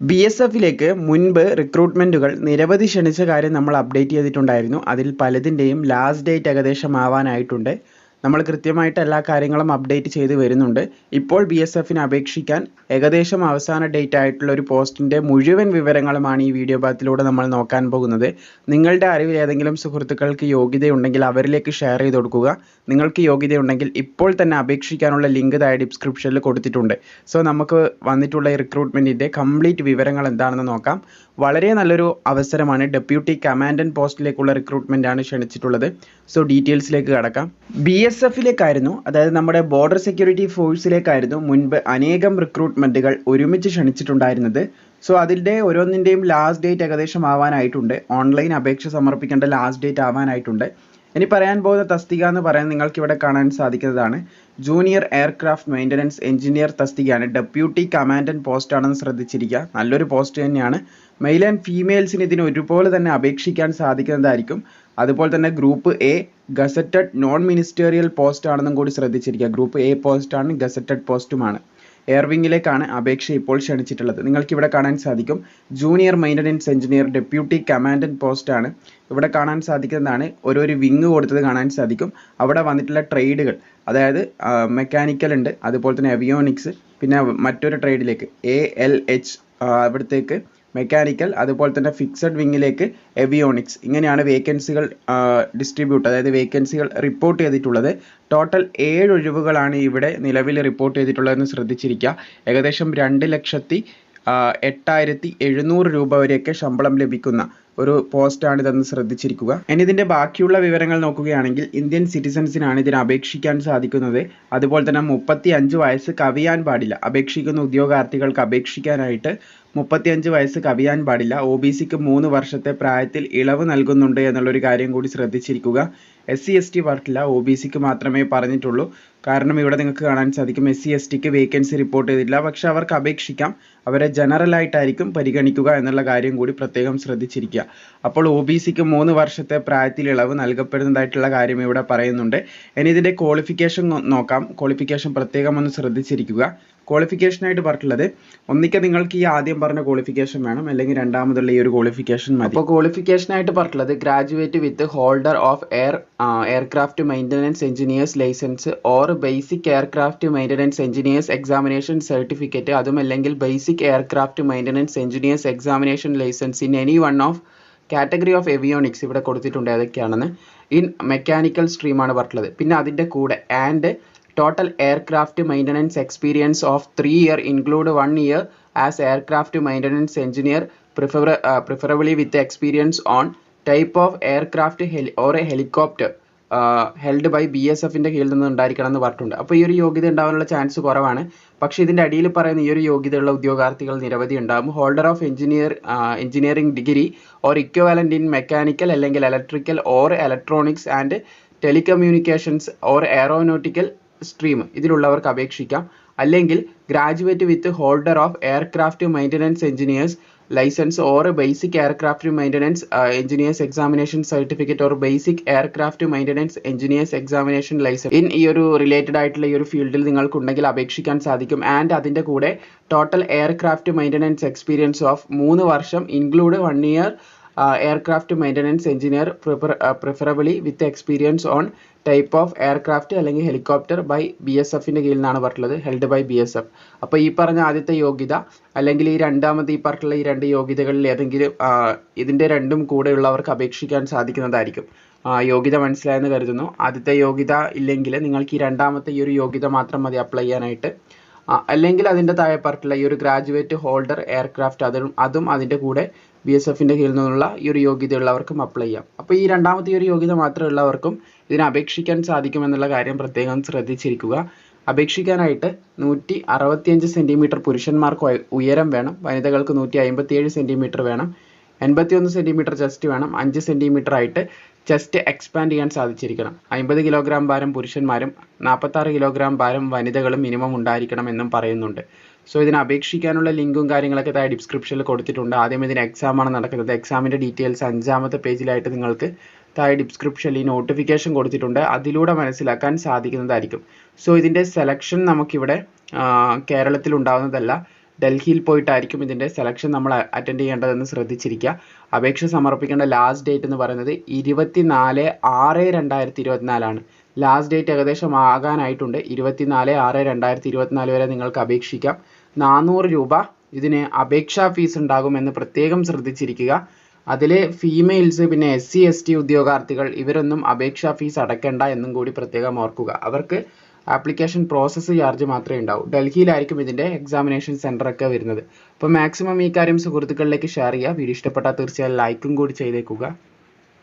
B S എഫിലേക്ക് മുൻപ് റിക്രൂട്ട്മെന്റുകൾ നിരവധി ക്ഷണിച്ച കാര്യം നമ്മൾ അപ്ഡേറ്റ് ചെയ്തിട്ടുണ്ടായിരുന്നു. അതിൽ പലതിന്റെയും ലാസ്റ്റ് ഡേറ്റ് ഏകദേശം ആവാനായിട്ടുണ്ട്. നമ്മൾ കൃത്യമായിട്ട് എല്ലാ കാര്യങ്ങളും അപ്ഡേറ്റ് ചെയ്ത് വരുന്നുണ്ട്. ഇപ്പോൾ ബി എസ് എഫിന് അപേക്ഷിക്കാൻ ഏകദേശം അവസാന ഡേറ്റ് ആയിട്ടുള്ള ഒരു പോസ്റ്റിന്റെ മുഴുവൻ വിവരങ്ങളുമാണ് ഈ വീഡിയോ ഭാഗത്തിലൂടെ നമ്മൾ നോക്കാൻ പോകുന്നത്. നിങ്ങളുടെ അറിവിൽ ഏതെങ്കിലും സുഹൃത്തുക്കൾക്ക് യോഗ്യതയുണ്ടെങ്കിൽ അവരിലേക്ക് ഷെയർ ചെയ്ത് കൊടുക്കുക. നിങ്ങൾക്ക് യോഗ്യതയുണ്ടെങ്കിൽ ഇപ്പോൾ തന്നെ അപേക്ഷിക്കാനുള്ള ലിങ്ക് താഴെ ഡിസ്ക്രിപ്ഷനിൽ കൊടുത്തിട്ടുണ്ട്. സോ നമുക്ക് വന്നിട്ടുള്ള ഈ റിക്രൂട്ട്മെന്റിന്റെ കംപ്ലീറ്റ് വിവരങ്ങൾ എന്താണെന്ന് നോക്കാം. വളരെ നല്ലൊരു അവസരമാണ് ഡെപ്യൂട്ടി കമാൻഡന്റ് പോസ്റ്റിലേക്കുള്ള റിക്രൂട്ട്മെന്റാണ് ക്ഷണിച്ചിട്ടുള്ളത്. സോ ഡീറ്റെയിൽസിലേക്ക് കടക്കാം. ബി എസ് എഫിലേക്കായിരുന്നു അതായത് നമ്മുടെ ബോർഡർ സെക്യൂരിറ്റി ഫോഴ്സിലേക്കായിരുന്നു മുൻപ് അനേകം റിക്രൂട്ട്മെന്റുകൾ ഒരുമിച്ച് ക്ഷണിച്ചിട്ടുണ്ടായിരുന്നത്. സോ അതിന്റെ ഓരോന്നിന്റെയും ലാസ്റ്റ് ഡേറ്റ് ഏകദേശം ആവാനായിട്ടുണ്ട്. ഓൺലൈൻ അപേക്ഷ സമർപ്പിക്കേണ്ട ലാസ്റ്റ് ഡേറ്റ് ആവാനായിട്ടുണ്ട്. ഇനി പറയാൻ പോകുന്ന തസ്തിക എന്ന് പറയാൻ നിങ്ങൾക്ക് ഇവിടെ കാണാൻ സാധിക്കുന്നതാണ്. ജൂനിയർ എയർക്രാഫ്റ്റ് മെയിന്റനൻസ് എഞ്ചിനീയർ തസ്തികയാണ്. ഡെപ്യൂട്ടി കമാൻഡന്റ് പോസ്റ്റ് ആണെന്ന് ശ്രദ്ധിച്ചിരിക്കുക. നല്ലൊരു പോസ്റ്റ് തന്നെയാണ്. മെയിൽ ആൻഡ് ഫീമെയിൽസിന് ഇതിന് ഒരുപോലെ തന്നെ അപേക്ഷിക്കാൻ സാധിക്കുന്നതായിരിക്കും. അതുപോലെ തന്നെ group A gazetted non ministerial post ആണെന്നും കൂടി ശ്രദ്ധിച്ചിരിക്കുക. ഗ്രൂപ്പ് എ പോസ്റ്റാണ് ഗസറ്റഡ് പോസ്റ്റുമാണ് എയർവിങ്ങിലേക്കാണ് അപേക്ഷ ഇപ്പോൾ ക്ഷണിച്ചിട്ടുള്ളത്. നിങ്ങൾക്ക് ഇവിടെ കാണാൻ സാധിക്കും. Junior maintenance engineer deputy commandant പോസ്റ്റാണ് ഇവിടെ കാണാൻ സാധിക്കുന്നതാണ്. ഓരോരു വിങ് കൊടുത്തത് കാണാൻ സാധിക്കും. അവിടെ വന്നിട്ടുള്ള ട്രേഡുകൾ അതായത് മെക്കാനിക്കൽ ഉണ്ട്. അതുപോലെ തന്നെ അവിയോണിക്സ് പിന്നെ മറ്റൊരു ട്രേഡിലേക്ക് എ എൽ എച്ച് അവിടത്തേക്ക് മെക്കാനിക്കൽ അതുപോലെ തന്നെ ഫിക്സഡ് വിങ്ങിലേക്ക് എവിയോണിക്സ് ഇങ്ങനെയാണ് വേക്കൻസികൾ ഡിസ്ട്രിബ്യൂട്ട് അതായത് വേക്കൻസികൾ റിപ്പോർട്ട് ചെയ്തിട്ടുള്ളത്. ടോട്ടൽ ഏഴ് ഒഴിവുകളാണ് ഇവിടെ നിലവിൽ റിപ്പോർട്ട് ചെയ്തിട്ടുള്ളതെന്ന് ശ്രദ്ധിച്ചിരിക്കുക. ഏകദേശം രണ്ട് ലക്ഷത്തി എട്ടായിരത്തി എഴുന്നൂറ് രൂപ വരെയൊക്കെ ശമ്പളം ലഭിക്കുന്ന ഒരു പോസ്റ്റാണ് ഇതെന്ന് ശ്രദ്ധിച്ചിരിക്കുക. ഇനി ഇതിന്റെ ബാക്കിയുള്ള വിവരങ്ങൾ നോക്കുകയാണെങ്കിൽ ഇന്ത്യൻ സിറ്റിസൺസിനാണ് ഇതിന് അപേക്ഷിക്കാൻ സാധിക്കുന്നത്. അതുപോലെ തന്നെ മുപ്പത്തി അഞ്ച് വയസ്സ് കവിയാൻ പാടില്ല. അപേക്ഷിക്കുന്ന ഉദ്യോഗാർത്ഥികൾക്ക് അപേക്ഷിക്കാനായിട്ട് മുപ്പത്തിയഞ്ച് വയസ്സ് കവിയാൻ പാടില്ല. ഒ ബി സിക്ക് മൂന്ന് വർഷത്തെ പ്രായത്തിൽ ഇളവ് നൽകുന്നുണ്ട് എന്നുള്ളൊരു കാര്യം കൂടി ശ്രദ്ധിച്ചിരിക്കുക. എസ് സി എസ് ടി വർക്കില്ല ഒ ബി സിക്ക് മാത്രമേ പറഞ്ഞിട്ടുള്ളൂ. കാരണം ഇവിടെ നിങ്ങൾക്ക് കാണാൻ സാധിക്കും എസ് സി എസ് ടിക്ക് വേക്കൻസി റിപ്പോർട്ട് ചെയ്തിട്ടില്ല. പക്ഷെ അവർക്ക് അപേക്ഷിക്കാം. അവരെ ജനറൽ ആയിട്ടായിരിക്കും പരിഗണിക്കുക എന്നുള്ള കാര്യം കൂടി പ്രത്യേകം ശ്രദ്ധിച്ചിരിക്കുക. അപ്പോൾ ഒ ബി സിക്ക് മൂന്ന് വർഷത്തെ പ്രായത്തിൽ ഇളവ് നൽകപ്പെടുന്നതായിട്ടുള്ള കാര്യം ഇവിടെ പറയുന്നുണ്ട്. ഇനി ഇതിന്റെ ക്വാളിഫിക്കേഷൻ നോക്കാം. ക്വാളിഫിക്കേഷൻ പ്രത്യേകം ഒന്ന് ശ്രദ്ധിച്ചിരിക്കുക ക്വാളിഫിക്കേഷനായിട്ട് പറഞ്ഞിട്ടുള്ളത് ഒന്നിക്കെ നിങ്ങൾക്ക് ഈ ആദ്യം പറഞ്ഞ ക്വാളിഫിക്കേഷൻ വേണം. അല്ലെങ്കിൽ രണ്ടാമതുള്ള ഈ ഒരു ക്വാളിഫിക്കേഷൻ മതി. അപ്പോൾ ക്വാളിഫിക്കേഷനായിട്ട് പറഞ്ഞിട്ടുള്ളത് graduate with holder of air aircraft maintenance engineers licence or basic aircraft maintenance engineers examination certificate അതും അല്ലെങ്കിൽ basic aircraft maintenance engineers examination licence in any one of category of avionics ഇവിടെ കൊടുത്തിട്ടുണ്ട് ഏതൊക്കെയാണെന്ന്. ഇൻ മെക്കാനിക്കൽ സ്ട്രീമാണ് പറഞ്ഞിട്ടുള്ളത്. പിന്നെ അതിന്റെ കൂടെ and total aircraft maintenance experience of three year include one year as aircraft maintenance engineer prefer, preferably preferably with experience on of aircraft heli or a helicopter held by B S എഫിന്റെ കീഴിൽ നിന്ന് ഉണ്ടായിരിക്കണം എന്ന് പറഞ്ഞിട്ടുണ്ട്. അപ്പോൾ ഈ ഒരു യോഗ്യത ഉണ്ടാവാനുള്ള ചാൻസ് കുറവാണ്. പക്ഷേ ഇതിന്റെ അടിയിൽ പറയുന്ന ഈ ഒരു യോഗ്യതയുള്ള ഉദ്യോഗാർത്ഥികൾ നിരവധി ഉണ്ടാകും holder of engineer engineering degree or equivalent in mechanical അല്ലെങ്കിൽ electrical or electronics and telecommunications or aeronautical stream ഇതിലുള്ളവർക്ക് അപേക്ഷിക്കാം. അല്ലെങ്കിൽ graduate with holder of aircraft maintenance engineers licence or basic aircraft maintenance engineers examination certificate or basic aircraft maintenance engineers examination licence in ഈ ഒരു related ആയിട്ടുള്ള ഈ ഒരു ഫീൽഡിൽ നിങ്ങൾക്ക് ഉണ്ടെങ്കിൽ അപേക്ഷിക്കാൻ സാധിക്കും. ആൻഡ് അതിന്റെ കൂടെ total aircraft maintenance experience of മൂന്ന് വർഷം include one year aircraft maintenance engineer preferably with experience on type of aircraft അല്ലെങ്കിൽ ഹെലികോപ്റ്റർ ബൈ ബി എസ് എഫിന്റെ കീഴിൽ നിന്നാണ് പറഞ്ഞിട്ടുള്ളത് held by B S F അപ്പോൾ ഈ പറഞ്ഞ ആദ്യത്തെ യോഗ്യത അല്ലെങ്കിൽ ഈ രണ്ടാമത് ഈ പറഞ്ഞിട്ടുള്ള ഈ രണ്ട് യോഗ്യതകളിൽ ഏതെങ്കിലും ഇതിന്റെ രണ്ടും കൂടെയുള്ളവർക്ക് അപേക്ഷിക്കാൻ സാധിക്കുന്നതായിരിക്കും. യോഗ്യത മനസ്സിലായെന്ന് കരുതുന്നു. ആദ്യത്തെ യോഗ്യത ഇല്ലെങ്കിൽ നിങ്ങൾക്ക് ഈ രണ്ടാമത്തെ ഈ ഒരു യോഗ്യത മാത്രം മതി അപ്ലൈ ചെയ്യാനായിട്ട്. അല്ലെങ്കിൽ അതിന്റെ താഴെ പറഞ്ഞിട്ടുള്ള ഈ ഒരു ഗ്രാജുവേറ്റ് ഹോൾഡർ എയർക്രാഫ്റ്റ് അതും അതും അതിന്റെ കൂടെ ബി എസ് എഫിന്റെ കീഴിൽ നിന്നുള്ള ഈ ഒരു യോഗ്യതയുള്ളവർക്കും അപ്ലൈ ചെയ്യാം. അപ്പോൾ ഈ രണ്ടാമത്തെ ഒരു യോഗ്യത മാത്രമുള്ളവർക്കും ഇതിന് അപേക്ഷിക്കാൻ സാധിക്കുമെന്നുള്ള കാര്യം പ്രത്യേകം ശ്രദ്ധിച്ചിരിക്കുക. അപേക്ഷിക്കാനായിട്ട് നൂറ്റി അറുപത്തിയഞ്ച് സെന്റിമീറ്റർ പുരുഷന്മാർക്ക് ഉയരം വേണം. വനിതകൾക്ക് നൂറ്റി അമ്പത്തിയേഴ് സെന്റിമീറ്റർ വേണം. എൺപത്തിയൊന്ന് സെന്റിമീറ്റർ ചെസ്റ്റ് വേണം. അഞ്ച് സെന്റിമീറ്റർ ആയിട്ട് ചെസ്റ്റ് എക്സ്പാൻഡ് ചെയ്യാൻ സാധിച്ചിരിക്കണം. അമ്പത് കിലോഗ്രാം ഭാരം പുരുഷന്മാരും നാൽപ്പത്താറ് കിലോഗ്രാം ഭാരം വനിതകളും മിനിമം ഉണ്ടായിരിക്കണം എന്നും പറയുന്നുണ്ട്. സോ ഇതിന് അപേക്ഷിക്കാനുള്ള ലിങ്കും കാര്യങ്ങളൊക്കെ താഴെ ഡിസ്ക്രിപ്ഷനിൽ കൊടുത്തിട്ടുണ്ട്. ആദ്യം ഇതിന് എക്സാമാണ് നടക്കുന്നത്. എക്സാമിന്റെ ഡീറ്റെയിൽസ് അഞ്ചാമത്തെ പേജിലായിട്ട് നിങ്ങൾക്ക് താഴെ ഡിസ്ക്രിപ്ഷനിൽ നോട്ടിഫിക്കേഷൻ കൊടുത്തിട്ടുണ്ട്. അതിലൂടെ മനസ്സിലാക്കാൻ സാധിക്കുന്നതായിരിക്കും. സോ ഇതിന്റെ സെലക്ഷൻ നമുക്കിവിടെ കേരളത്തിൽ ഉണ്ടാകുന്നതല്ല ഡൽഹിയിൽ പോയിട്ടായിരിക്കും ഇതിന്റെ സെലക്ഷൻ നമ്മൾ അറ്റൻഡ് ചെയ്യേണ്ടതെന്ന് ശ്രദ്ധിച്ചിരിക്കുക. അപേക്ഷ സമർപ്പിക്കേണ്ട ലാസ്റ്റ് ഡേറ്റ് എന്ന് പറയുന്നത് ഇരുപത്തി നാല് ആറ് രണ്ടായിരത്തി ഇരുപത്തിനാലാണ് ലാസ്റ്റ് ഡേറ്റ് ഏകദേശം ആകാനായിട്ടുണ്ട്. ഇരുപത്തി നാല് ആറ് രണ്ടായിരത്തി ഇരുപത്തിനാല് വരെ നിങ്ങൾക്ക് അപേക്ഷിക്കാം. നാനൂറ് രൂപ ഇതിന് അപേക്ഷാ ഫീസ് ഉണ്ടാകുമെന്ന് പ്രത്യേകം ശ്രദ്ധിച്ചിരിക്കുക. അതിൽ ഫീമെയിൽസ് പിന്നെ എസ് സി എസ് ടി ഉദ്യോഗാർത്ഥികൾ ഇവരൊന്നും അപേക്ഷാ ഫീസ് അടയ്ക്കേണ്ട എന്നും കൂടി പ്രത്യേകം ഓർക്കുക. അവർക്ക് ആപ്ലിക്കേഷൻ പ്രോസസ്സ് ചാർജ് മാത്രമേ ഉണ്ടാവൂ. ഡൽഹിയിലായിരിക്കും ഇതിന്റെ എക്സാമിനേഷൻ സെന്റർ ഒക്കെ വരുന്നത്. അപ്പോൾ മാക്സിമം ഈ കാര്യം സുഹൃത്തുക്കളിലേക്ക് ഷെയർ ചെയ്യുക. വീഡിയോ ഇഷ്ടപ്പെട്ടാൽ തീർച്ചയായും ലൈക്കും കൂടി ചെയ്തേക്കുക.